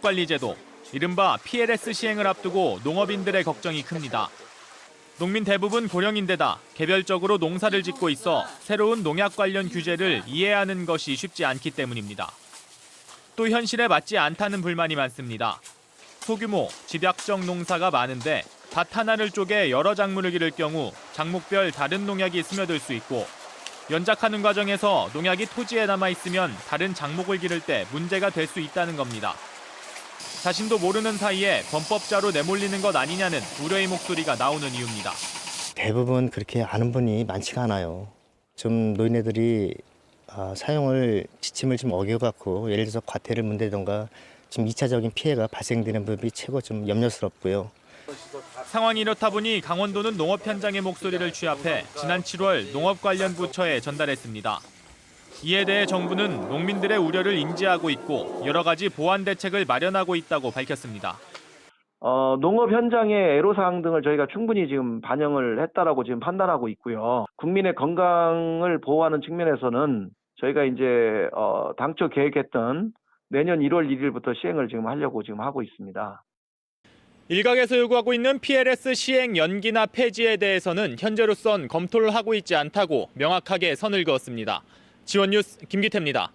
관리제도, 이른바 PLS 시행을 앞두고 농업인들의 걱정이 큽니다. 농민 대부분 고령인데다 개별적으로 농사를 짓고 있어 새로운 농약 관련 규제를 이해하는 것이 쉽지 않기 때문입니다. 또 현실에 맞지 않다는 불만이 많습니다. 소규모 집약적 농사가 많은데 밭 하나를 쪼개 여러 작물을 기를 경우 작목별 다른 농약이 스며들 수 있고 연작하는 과정에서 농약이 토지에 남아 있으면 다른 작목을 기를 때 문제가 될 수 있다는 겁니다. 자신도 모르는 사이에 범법자로 내몰리는 것 아니냐는 우려의 목소리가 나오는 이유입니다. 대부분 그렇게 아는 분이 많지가 않아요. 좀 노인네들이 아, 사용을 지침을 좀 어겨갖고 예를 들어서 과태를 문대던가 좀 2차적인 피해가 발생되는 부분이 최고 좀 염려스럽고요. 상황이 이렇다 보니 강원도는 농업 현장의 목소리를 취합해 지난 7월 농업 관련 부처에 전달했습니다. 이에 대해 정부는 농민들의 우려를 인지하고 있고 여러 가지 보완 대책을 마련하고 있다고 밝혔습니다. 어, 농업 현장의 애로사항 등을 저희가 충분히 지금 반영을 했다라고 지금 판단하고 있고요. 국민의 건강을 보호하는 측면에서는 저희가 이제 어, 당초 계획했던 내년 1월 1일부터 시행을 지금 하려고 지금 하고 있습니다. 일각에서 요구하고 있는 PLS 시행 연기나 폐지에 대해서는 현재로선 검토를 하고 있지 않다고 명확하게 선을 그었습니다. 지원 뉴스 김기태입니다.